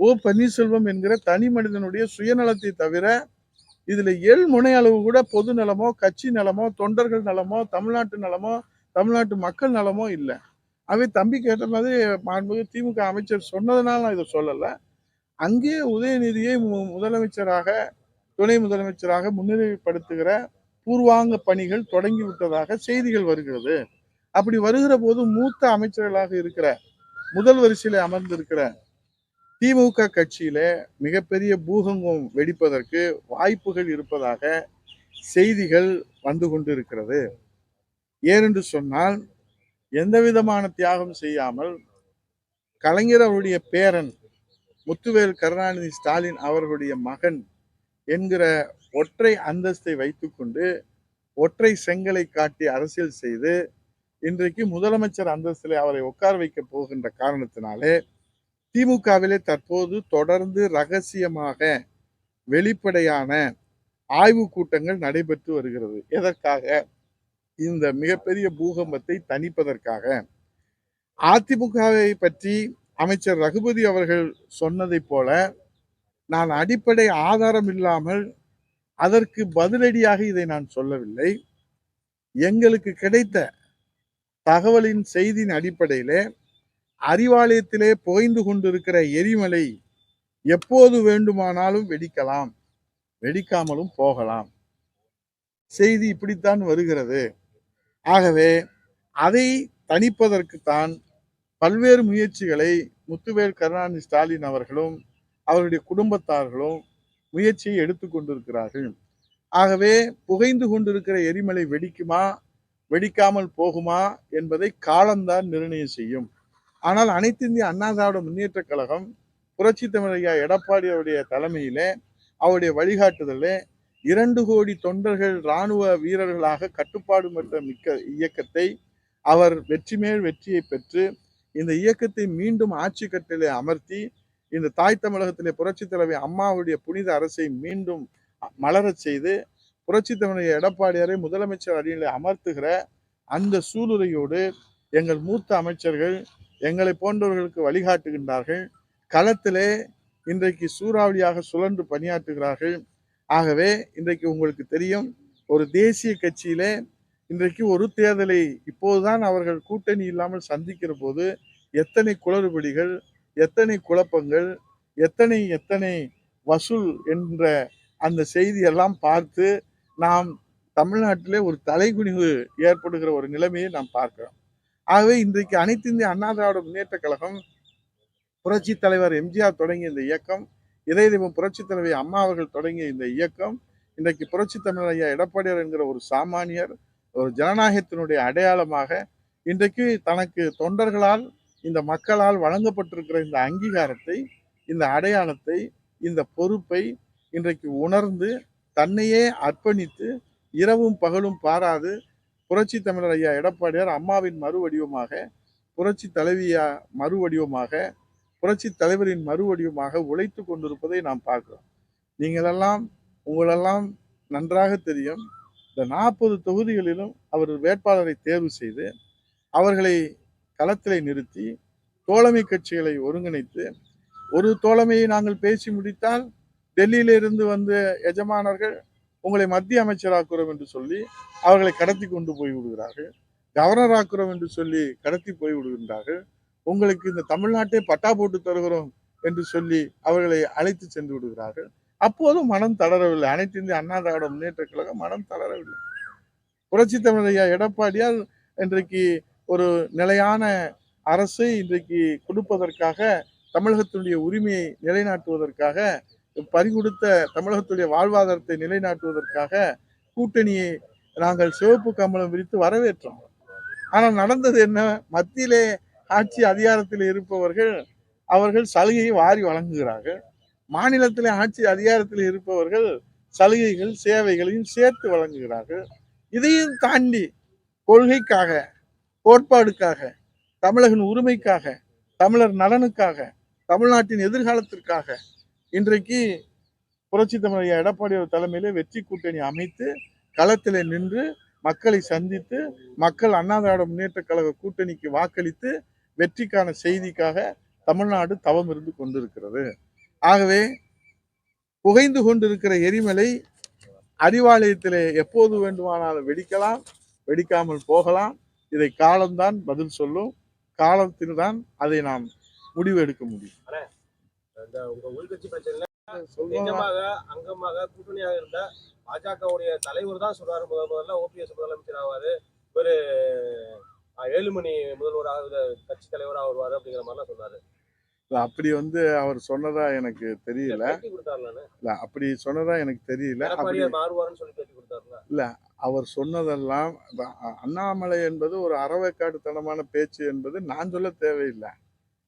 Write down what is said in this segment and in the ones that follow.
ஓ பன்னீர்செல்வம் என்கிற தனி மனிதனுடைய சுயநலத்தை தவிர இதுல எள் முனை அளவு கூட பொது நலமோ கட்சி நலமோ தொண்டர்கள் நலமோ தமிழ்நாட்டு நலமோ தமிழ்நாட்டு மக்கள் நலமோ இல்லை. அவை தம்பி கேட்ட மாதிரி மாண்புமிகு திமுக அமைச்சர் சொன்னதுனால நான் இதை சொல்லலை. அங்கேயே உதயநிதியை மு- முதலமைச்சராக துணை முதலமைச்சராக முன்னிலைப்படுத்துகிற பூர்வாங்க பணிகள் தொடங்கி விட்டதாக செய்திகள் வருகிறது. அப்படி வருகிற போது மூத்த அமைச்சர்களாக இருக்கிற முதல் வரிசையில் அமர்ந்திருக்கிற திமுக கட்சியில மிகப்பெரிய பூகம்பம் வெடிப்பதற்கு வாய்ப்புகள் இருப்பதாக செய்திகள் வந்து கொண்டிருக்கிறது. ஏனென்று சொன்னால் எந்த விதமான தியாகம் செய்யாமல் கலைஞர் அவருடைய பேரன் முத்துவேல் கருணாநிதி ஸ்டாலின் அவர்களுடைய மகன் என்கிற ஒற்றை அந்தஸ்தை வைத்துக்கொண்டு ஒற்றை செங்கலை காட்டி அரசியல் செய்து இன்றைக்கு முதலமைச்சர் அந்தஸ்தில் அவரை உட்கார வைக்க போகின்ற காரணத்தினாலே திமுகவிலே தற்போது தொடர்ந்து ரகசியமாக வெளிப்படையான ஆய்வு கூட்டங்கள் நடைபெற்று வருகிறது. எதற்காக? இந்த மிகப்பெரிய பூகம்பத்தை தணிப்பதற்காக. அதிமுகவை பற்றி அமைச்சர் ரகுபதி அவர்கள் சொன்னதைப் போல நான் அடிப்படை ஆதாரம் இல்லாமல் அதற்கு பதிலடியாக இதை நான் சொல்லவில்லை. எங்களுக்கு கிடைத்த தகவலின் செய்தியின் அடிப்படையிலே அறிவாலயத்திலே புகைந்து கொண்டிருக்கிற எரிமலை எப்போது வேண்டுமானாலும் வெடிக்கலாம். வெடிக்காமலும் போகலாம். செய்தி இப்படித்தான் வருகிறது. ஆகவே அதை தணிப்பதற்குத்தான் பல்வேறு முயற்சிகளை முத்துவேல் கருணாநிதி ஸ்டாலின் அவர்களும் அவருடைய குடும்பத்தார்களும் முயற்சியை எடுத்துக்கொண்டிருக்கிறார்கள் ஆகவே புகைந்து கொண்டிருக்கிற எரிமலை வெடிக்குமா வெடிக்காமல் போகுமா என்பதை காலம்தான் நிர்ணயம் செய்யும். ஆனால் அனைத்து இந்திய அண்ணா திராவிட முன்னேற்ற கழகம் புரட்சி தமிழையா எடப்பாடி அவருடைய தலைமையிலே அவருடைய வழிகாட்டுதலே இரண்டு கோடி தொண்டர்கள் இராணுவ வீரர்களாக கட்டுப்பாடு பெற்ற மிக்க இயக்கத்தை அவர் வெற்றி மேல் வெற்றியை பெற்று இந்த இயக்கத்தை மீண்டும் ஆட்சி கட்டிலே அமர்த்தி இந்த தாய் தமிழகத்திலே புரட்சி தலைவி அம்மாவுடைய புனித அரசை மீண்டும் மலரச் செய்து புரட்சி தமிழக எடப்பாடியாரை முதலமைச்சர் அடியிலே அமர்த்துகிற அந்த சூளுரையோடு எங்கள் மூத்த அமைச்சர்கள் எங்களை போன்றவர்களுக்கு வழிகாட்டுகின்றார்கள். களத்திலே இன்றைக்கு சூறாவளியாக சுழன்று பணியாற்றுகிறார்கள். ஆகவே இன்றைக்கு உங்களுக்கு தெரியும் ஒரு தேசிய கட்சியிலே இன்றைக்கு ஒரு தேர்தலை இப்போதுதான் அவர்கள் கூட்டணி இல்லாமல் சந்திக்கிற போது எத்தனை குளறுபடிகள் எத்தனை குழப்பங்கள் எத்தனை எத்தனை வசூல் என்ற அந்த செய்தியெல்லாம் பார்த்து நாம் தமிழ்நாட்டிலே ஒரு தலைகுனிவு ஏற்படுகிற ஒரு நிலைமையை நாம் பார்க்கிறோம். ஆகவே இன்றைக்கு அனைத்து இந்திய அண்ணா திராவிட முன்னேற்ற கழகம் புரட்சி தலைவர் எம்ஜிஆர் தொடங்கிய இந்த இயக்கம் இதய தெய்வம் புரட்சி தலைவி அம்மா அவர்கள் தொடங்கிய இந்த இயக்கம் இன்றைக்கு புரட்சி தமிழர் ஐயா எடப்பாடியார் என்கிற ஒரு சாமானியர் ஒரு ஜனநாயகத்தினுடைய அடையாளமாக இன்றைக்கு தனக்கு தொண்டர்களால் இந்த மக்களால் வழங்கப்பட்டிருக்கிற இந்த அங்கீகாரத்தை இந்த அடையாளத்தை இந்த பொறுப்பை இன்றைக்கு உணர்ந்து தன்னையே அர்ப்பணித்து இரவும் பகலும் பாராது புரட்சி தமிழர் ஐயா எடப்பாடியார் அம்மாவின் மறுவடிவமாக புரட்சி தலைவியா மறுவடிவமாக புரட்சி தலைவரின் மறுவடிவமாக உழைத்து கொண்டிருப்பதை நாம் பார்க்கிறோம். நீங்களெல்லாம் உங்களெல்லாம் நன்றாக தெரியும். இந்த நாற்பது தொகுதிகளிலும் அவர் வேட்பாளரை தேர்வு செய்து அவர்களை களத்திலே நிறுத்தி தோழமை கட்சிகளை ஒருங்கிணைத்து ஒரு தோழமையை நாங்கள் பேசி முடித்தால் டெல்லியிலிருந்து வந்த எஜமானர்கள் உங்களை மத்திய அமைச்சராக்குறோம் என்று சொல்லி அவர்களை கடத்தி கொண்டு போய் விடுகிறார்கள். கவர்னர் ஆக்குறோம் என்று சொல்லி கடத்தி போய் விடுகின்றார்கள். உங்களுக்கு இந்த தமிழ்நாட்டை பட்டா போட்டு தருகிறோம் என்று சொல்லி அவர்களை அழைத்து சென்று விடுகிறார்கள். அப்போதும் மனம் தளரவில்லை. அனைத்து இந்திய அண்ணா திராவிட முன்னேற்ற கழகம் மனம் தளரவில்லை. புரட்சி தமிழையா எடப்பாடியால் இன்றைக்கு ஒரு நிலையான அரசை இன்றைக்கு கொடுப்பதற்காக தமிழகத்தினுடைய உரிமையை நிலைநாட்டுவதற்காக பறிகொடுத்த தமிழகத்துடைய வாழ்வாதாரத்தை நிலைநாட்டுவதற்காக கூட்டணியை நாங்கள் சிவப்பு கம்பளம் விரித்து வரவேற்றோம். ஆனால் நடந்தது என்ன? மத்தியிலே ஆட்சி அதிகாரத்தில் இருப்பவர்கள் அவர்கள் சலுகையை வாரி வழங்குகிறார்கள். மாநிலத்திலே ஆட்சி அதிகாரத்தில் இருப்பவர்கள் சலுகைகள் சேவைகளையும் சேர்த்து வழங்குகிறார்கள். இதையும் தாண்டி கொள்கைக்காக கோட்பாடுக்காக தமிழகன் உரிமைக்காக தமிழர் நலனுக்காக தமிழ்நாட்டின் எதிர்காலத்திற்காக இன்றைக்கு புரட்சி தமிழக எடப்பாடி தலைமையில வெற்றி கூட்டணி அமைத்து களத்தில் நின்று மக்களை சந்தித்து மக்கள் அண்ணா திராவிட முன்னேற்ற கழக கூட்டணிக்கு வாக்களித்து வெற்றிக்கான செய்திக்காக தமிழ்நாடு தவம் இருந்து கொண்டிருக்கிறது. ஆகவே புகைந்து கொண்டிருக்கிற எரிமலை அறிவாலயத்திலே எப்போது வேண்டுமானாலும் வெடிக்கலாம் வெடிக்காமல் போகலாம். இதை காலம்தான் பதில் சொல்லும். காலத்தில் தான் அதை நாம் முடிவு எடுக்க முடியும். இந்த உங்க உள்கட்சி பிரச்சனையில நிஜமாக அங்கமாக கூட்டணியாக இருந்த பாஜகவுடைய தலைவர் தான் சொல்றாரு முதல் முதல்ல ஓபிஎஸ் முதலமைச்சர் ஆவாரு. இவரு அஹ், ஏழு மணி முதல்வராக கட்சி தலைவராக வருவாரு அப்படிங்கிற மாதிரிலாம் சொன்னாரு இல்ல, அப்படி வந்து அவர் சொன்னதா எனக்கு தெரியல. இல்ல அப்படி சொன்னதா எனக்கு தெரியல. கொடுத்தாருல. அவர் சொன்னதெல்லாம் அண்ணாமலை என்பது ஒரு அறவைக்காட்டுத்தனமான பேச்சு என்பது நான் சொல்ல தேவையில்லை.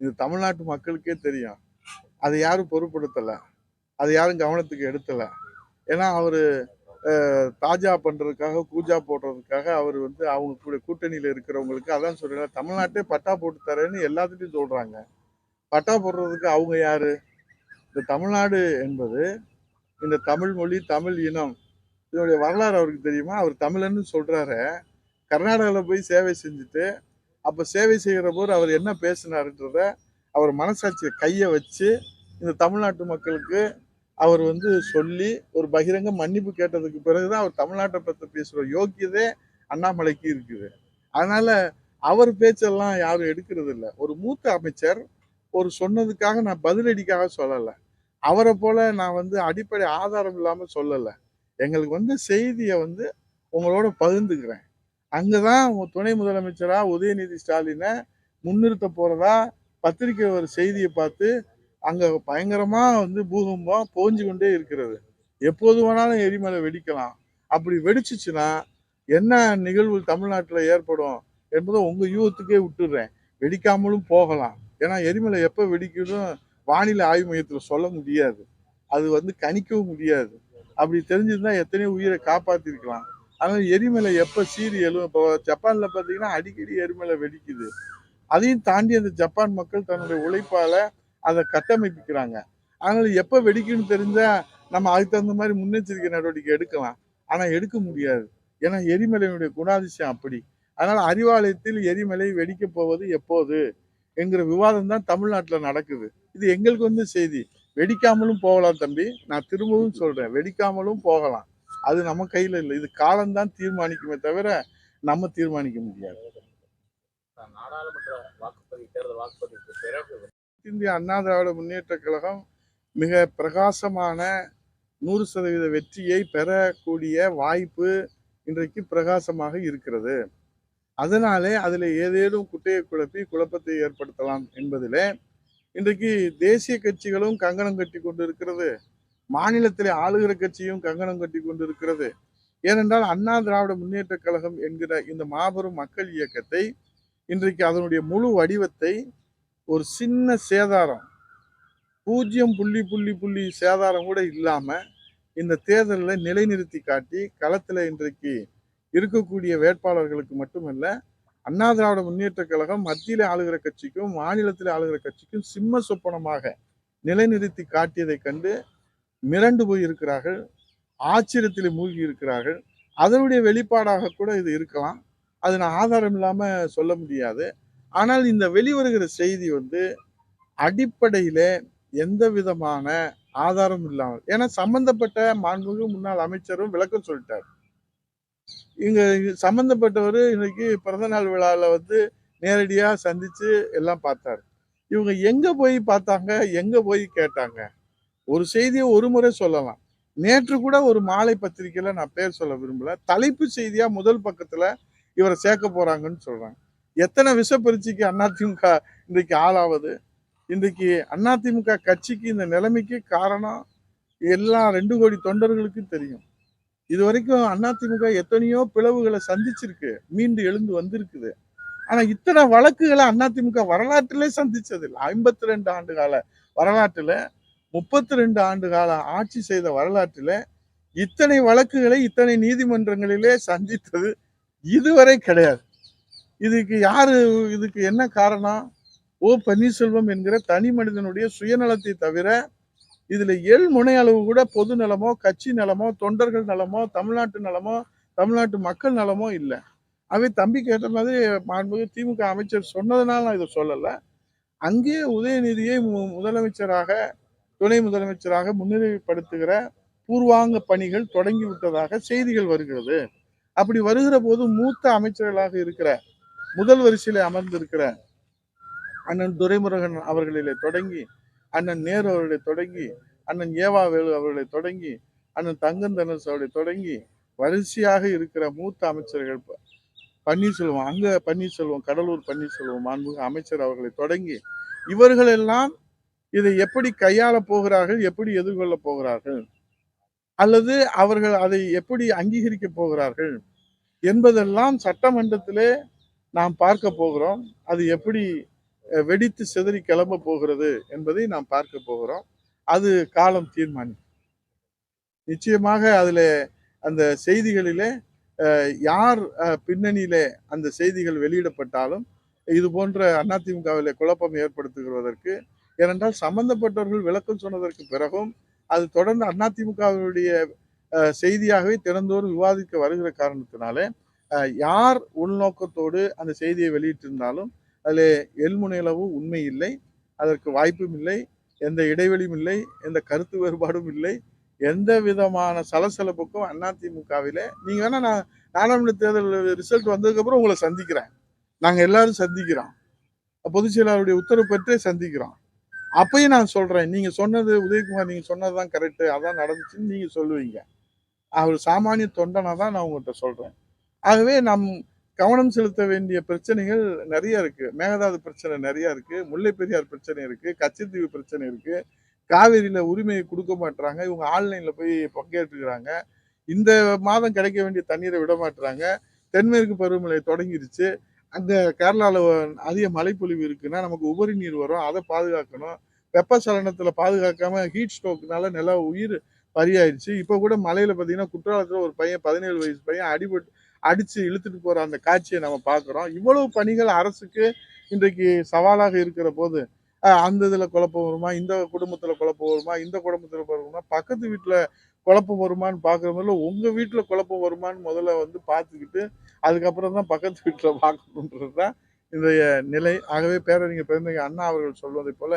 இது தமிழ்நாட்டு மக்களுக்கே தெரியும். அதை யாரும் பொருட்படுத்தலை. அதை யாரும் கவனத்துக்கு எடுத்தலை. ஏன்னா அவர் தாஜா பண்ணுறதுக்காக கூஜா போடுறதுக்காக அவர் வந்து அவங்க கூட கூட்டணியில் இருக்கிறவங்களுக்கு அதான் சொல்றேன் தமிழ்நாட்டே பட்டா போட்டு தரேன்னு எல்லாத்துட்டையும் சொல்கிறாங்க பட்டா போடுறதுக்கு அவங்க யார்? இந்த தமிழ்நாடு என்பது இந்த தமிழ் மொழி தமிழ் இனம் இதனுடைய வரலாறு அவருக்கு தெரியுமா? அவர் தமிழன்னு சொல்கிறாரு கர்நாடகாவில் போய் சேவை செஞ்சுட்டு அப்போ சேவை செய்கிற போது அவர் என்ன பேசினாருன்றத அவர் மனசாட்சியை கையை வச்சு இந்த தமிழ்நாட்டு மக்களுக்கு அவர் வந்து சொல்லி ஒரு பகிரங்க மன்னிப்பு கேட்டதுக்கு பிறகுதான் அவர் தமிழ்நாட்டை பற்றி பேசுகிற யோக்கியதே அண்ணாமலைக்கு இருக்குது. அதனால அவர் பேச்செல்லாம் யாரும் எடுக்கிறது இல்லை. ஒரு மூத்த அமைச்சர் ஒரு சொன்னதுக்காக நான் பதிலடிக்காக சொல்லலை. அவரை போல நான் வந்து அடிப்படை ஆதாரம் இல்லாமல் சொல்லலை. எங்களுக்கு வந்து செய்தியை வந்து உங்களோட பகிர்ந்துக்கிறேன். அங்கே தான் துணை முதலமைச்சராக உதயநிதி ஸ்டாலினை முன்னிறுத்த போகிறதா பத்திரிக்கை ஒரு செய்தியை பார்த்து அங்கே பயங்கரமாக வந்து பூகம்பம் போஞ்சு கொண்டே இருக்கிறது. எப்போது வேணாலும் எரிமலை வெடிக்கலாம். அப்படி வெடிச்சிச்சுன்னா என்ன நிகழ்வு தமிழ்நாட்டில் ஏற்படும் என்பதை உங்கள் யூகத்துக்கே விட்டுடுறேன். வெடிக்காமலும் போகலாம். ஏன்னா எரிமலை எப்போ வெடிக்கணும் வானிலை ஆய்வு மையத்தில் சொல்ல முடியாது. அது வந்து கணிக்கவும் முடியாது. அப்படி தெரிஞ்சிருந்தா எத்தனையோ உயிரை காப்பாற்றிருக்கலாம் அதனால் எரிமலை எப்போ சீறி எழும்? இப்போ ஜப்பானில் பார்த்தீங்கன்னா அடிக்கடி எரிமலை வெடிக்குது. அதையும் தாண்டி அந்த ஜப்பான் மக்கள் தன்னுடைய உழைப்பால் அதை கட்டமைப்பிக்கிறாங்க. அதனால் எப்போ வெடிக்கும்னு தெரிஞ்சால் நம்ம அதுக்கு தகுந்த மாதிரி முன்னெச்சரிக்கை நடவடிக்கை எடுக்கலாம். ஆனால் எடுக்க முடியாது. ஏன்னா எரிமலையினுடைய குணாதிசயம் அப்படி. அதனால் அறிவாலயத்தில் எரிமலை வெடிக்க போவது எப்போது என்கிற விவாதம் தான் தமிழ்நாட்டில் நடக்குது. இது எங்களுக்கு வந்து செய்தி. வெடிக்காமலும் போகலாம் தம்பி. நான் திரும்பவும் சொல்கிறேன் வெடிக்காமலும் போகலாம். அது நம்ம கையில் இல்லை. இது காலம்தான் தீர்மானிக்குமே தவிர நம்ம தீர்மானிக்க முடியாது. நாடாளுமன்ற வாக்குப்பதிவு தேர்தல் வாக்குப்பதிவுக்கு பிறகு இந்திய அண்ணா திராவிட முன்னேற்ற கழகம் மிக பிரகாசமான நூறு சதவீத வெற்றியை பெறக்கூடிய வாய்ப்பு இன்றைக்கு பிரகாசமாக இருக்கிறது. அதனாலே அதில் ஏதேனும் குட்டையை குழப்பி குழப்பத்தை ஏற்படுத்தலாம் என்பதிலே இன்றைக்கு தேசிய கட்சிகளும் கங்கணம் கட்டி கொண்டிருக்கிறது. மாநிலத்திலே ஆளுகிற கட்சியும் கங்கணம் கட்டி கொண்டிருக்கிறது. ஏனென்றால் அண்ணா திராவிட முன்னேற்ற கழகம் என்கிற இந்த மாபெரும் மக்கள் இயக்கத்தை இன்றைக்கு அதனுடைய முழு வடிவத்தை ஒரு சின்ன சேதாரம் பூஜ்ஜியம் புள்ளி புள்ளி புள்ளி சேதாரம் கூட இல்லாமல் இந்த தேர்தலில் நிலைநிறுத்தி காட்டி களத்தில் இன்றைக்கு இருக்கக்கூடிய வேட்பாளர்களுக்கு மட்டுமல்ல அண்ணா திராவிட முன்னேற்ற கழகம் மத்தியில் ஆளுகிற கட்சிக்கும் மாநிலத்தில் ஆளுகிற கட்சிக்கும் சிம்ம சொப்பனமாக நிலைநிறுத்தி காட்டியதைக் கண்டு மிரண்டு போய் இருக்கிறார்கள் ஆச்சரியத்தில் மூழ்கி இருக்கிறார்கள் அதனுடைய வெளிப்பாடாக கூட இது இருக்கலாம். அது நான் ஆதாரம் இல்லாமல் சொல்ல முடியாது. ஆனால் இந்த வெளிவருகிற செய்தி வந்து அடிப்படையில் எந்த விதமான ஆதாரம் இல்லாமல் ஏன்னா சம்பந்தப்பட்ட மாண்புமிகு முன்னாள் அமைச்சரும் விளக்கம் சொல்லிட்டார். இங்க சம்பந்தப்பட்டவர் இன்னைக்கு பிறந்த நாள் விழாவில் வந்து நேரடியாக சந்திச்சு எல்லாம் பார்த்தாரு. இவங்க எங்க போய் பார்த்தாங்க எங்க போய் கேட்டாங்க? ஒரு செய்தியை ஒரு முறை சொல்லலாம். நேற்று கூட ஒரு மாலை பத்திரிக்கையில நான் பேர் சொல்ல விரும்பல. தலைப்பு செய்தியா முதல் பக்கத்துல இவரை சேர்க்க போறாங்கன்னு சொல்றாங்க. எத்தனை விஷப்பரிச்சிக்கு அதிமுக இன்றைக்கு ஆளாவது? இன்றைக்கு அதிமுக கட்சிக்கு இந்த நிலைமைக்கு காரணம் எல்லா ரெண்டு கோடி தொண்டர்களுக்கும் தெரியும். இது வரைக்கும் அதிமுக எத்தனையோ பிளவுகளை சந்திச்சிருக்கு. மீண்டு எழுந்து வந்திருக்குது. ஆனா இத்தனை வழக்குகளை அதிமுக வரலாற்றிலே சந்திச்சதில்லை. ஐம்பத்தி ரெண்டு ஆண்டு கால வரலாற்றுல முப்பத்தி ரெண்டு ஆண்டு கால ஆட்சி செய்த வரலாற்றில் இத்தனை வழக்குகளை இத்தனை நீதிமன்றங்களிலே சந்தித்தது இதுவரை கிடையாது. இதுக்கு யாரு இதுக்கு என்ன காரணம்? ஓ பன்னீர்செல்வம் என்கிற தனி மனிதனுடைய சுயநலத்தை தவிர இதுல எள் முனை அளவு கூட பொது நலமோ கட்சி நலமோ தொண்டர்கள் நலமோ தமிழ்நாட்டு நலமோ தமிழ்நாட்டு மக்கள் நலமோ இல்லை. அவை தம்பி கேட்ட மாதிரி மாண்புமிகு திமுக அமைச்சர் சொன்னதுனால நான் இதை சொல்லலை. அங்கே உதயநிதியை மு- முதலமைச்சராக துணை முதலமைச்சராக முன்னிலைப்படுத்துகிற பூர்வாங்க பணிகள் தொடங்கி விட்டதாக செய்திகள் வருகிறது. அப்படி வருகிற போது மூத்த அமைச்சர்களாக இருக்கிற முதல் வரிசையில அமர்ந்திருக்கிற அண்ணன் துரைமுருகன் அவர்களிலே தொடங்கி அண்ணன் நேரு அவர்களை தொடங்கி அண்ணன் ஏவா வேலு அவர்களை தொடங்கி அண்ணன் தங்கன் தனசு அவர்களை தொடங்கி வரிசையாக இருக்கிற மூத்த அமைச்சர்கள் ப- பன்னீர்செல்வம் அங்க பன்னீர்செல்வம் கடலூர் பன்னீர்செல்வம் மாண்புக அமைச்சர் அவர்களை தொடங்கி இவர்களெல்லாம் இதை எப்படி கையாள போகிறார்கள் எப்படி எதிர்கொள்ள போகிறார்கள் அல்லது அவர்கள் அதை எப்படி அங்கீகரிக்க போகிறார்கள் என்பதெல்லாம் சட்டமன்றத்திலே நாம் பார்க்க போகிறோம். அது எப்படி வெடித்து சிதறி கிளம்ப போகிறது என்பதை நாம் பார்க்க போகிறோம். அது காலம் தீர்மானி நிச்சயமாக அதுல அந்த செய்திகளிலே அஹ், யார் அஹ், பின்னணியிலே அந்த செய்திகள் வெளியிடப்பட்டாலும் இது போன்ற அதிமுகவில் குழப்பம் ஏற்படுத்துகிறதற்கு ஏனென்றால் சம்பந்தப்பட்டவர்கள் விளக்கம் சொன்னதற்கு பிறகும் அது தொடர்ந்து அதிமுகவினுடைய செய்தியாகவே தினந்தோறும் விவாதிக்க வருகிற காரணத்தினாலே யார் உள்நோக்கத்தோடு அந்த செய்தியை வெளியிட்டிருந்தாலும் அதில் எல்முனையளவு உண்மை இல்லை அதற்கு வாய்ப்பும் இல்லை எந்த இடைவெளியும் இல்லை எந்த கருத்து வேறுபாடும் இல்லை எந்த விதமான சலசலப்புக்கும் அதிமுகவில் நீங்கள் வேணால் நான் நாடாளுமன்ற தேர்தல் ரிசல்ட் வந்ததுக்கப்புறம் உங்களை சந்திக்கிறேன். நாங்கள் எல்லாரும் சந்திக்கிறோம். பொதுச் செயலாளருடைய உத்தரவு பெற்றே சந்திக்கிறோம். அப்பயும் நான் சொல்றேன். நீங்க சொன்னது உதயகுமார் நீங்க சொன்னதுதான் கரெக்டு அதான் நடந்துச்சுன்னு நீங்க சொல்லுவீங்க. அவர் சாமானிய தொண்டனை தான் நான் உங்கள்கிட்ட சொல்றேன். ஆகவே நம் கவனம் செலுத்த வேண்டிய பிரச்சனைகள் நிறைய இருக்கு. மேகதாது பிரச்சனை நிறைய இருக்கு. முல்லை பெரியார் பிரச்சனை இருக்கு. கச்சத்தீவு பிரச்சனை இருக்கு. காவேரியில உரிமையை கொடுக்க மாட்டுறாங்க இவங்க ஆன்லைன்ல போய் பங்கேற்றுக்கிறாங்க. இந்த மாதம் கிடைக்க வேண்டிய தண்ணீரை விட மாட்டுறாங்க தென்மேற்கு பருவமழை தொடங்கிருச்சு. அந்த கேரளாவில் அதிக மழைப்பொழிவு இருக்குன்னா நமக்கு உபரி நீர் வரும். அதை பாதுகாக்கணும். வெப்பச்சலனத்துல பாதுகாக்காம ஹீட் ஸ்ட்ரோக்னால நில உயிர் பறியாயிருச்சு இப்போ கூட மலையில் பார்த்தீங்கன்னா குற்றாலத்தில் ஒரு பையன் பதினேழு வயசு பையன் அடிபட்டு அடித்து இழுத்துட்டு போகிற அந்த காட்சியை நம்ம பார்க்குறோம் இவ்வளவு பணிகள் அரசுக்கு இன்றைக்கு சவாலாக இருக்கிற போது அந்த இதில் குழப்பம் வருமா? இந்த குடும்பத்தில் குழப்பம் வருமா? இந்த குடும்பத்தில் குழப்பம் வருமா? பக்கத்து வீட்டில் குழப்பம் வருமான்னு பார்க்குற முதல்ல உங்கள் வீட்டில் குழப்பம் வருமான்னு முதல்ல வந்து பார்த்துக்கிட்டு அதுக்கப்புறம் தான் பக்கத்து வீட்டில் பார்க்கணுன்றது தான் இன்றைய நிலை. ஆகவே பேரறிஞர் பிறந்தங்க அண்ணா அவர்கள் சொல்வதை போல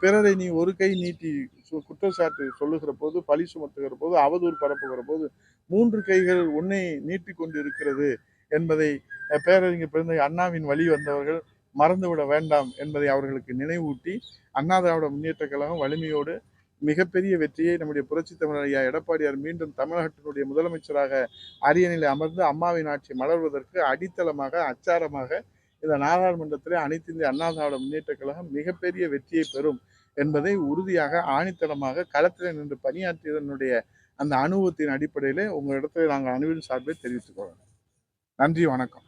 பிறரை நீ ஒரு கை நீட்டி சு- குற்றச்சாட்டு சொல்லுகிற போது பழி சுமத்துகிற போது அவதூறு பரப்புகிற போது மூன்று கைகள் உன்னை நீட்டி கொண்டு இருக்கிறது என்பதை பேரறிஞர் பிறந்த அண்ணாவின் வழி வந்தவர்கள் மறந்துவிட வேண்டாம் என்பதை அவர்களுக்கு நினைவூட்டி அண்ணா திராவிட முன்னேற்ற கழகம் வலிமையோடு மிகப்பெரிய வெற்றியை நம்முடைய புரட்சி தமிழர் ஐயா எடப்பாடியார் மீண்டும் தமிழகத்தினுடைய முதலமைச்சராக அரியணையில் அமர்ந்து அம்மாவின் ஆட்சி மலர்வதற்கு அடித்தளமாக அச்சாரமாக இந்த நாடாளுமன்றத்திலே அனைத்து இந்திய அண்ணா திராவிட முன்னேற்ற கழகம் மிகப்பெரிய வெற்றியை பெறும் என்பதை உறுதியாக ஆணித்தளமாக களத்தில் நின்று பணியாற்றியதனுடைய அந்த அனுபவத்தின் அடிப்படையிலே உங்கள் இடத்துல நாங்கள் அணுவின் சார்பை தெரிவித்துக் கொள்ளணும் நன்றி வணக்கம்.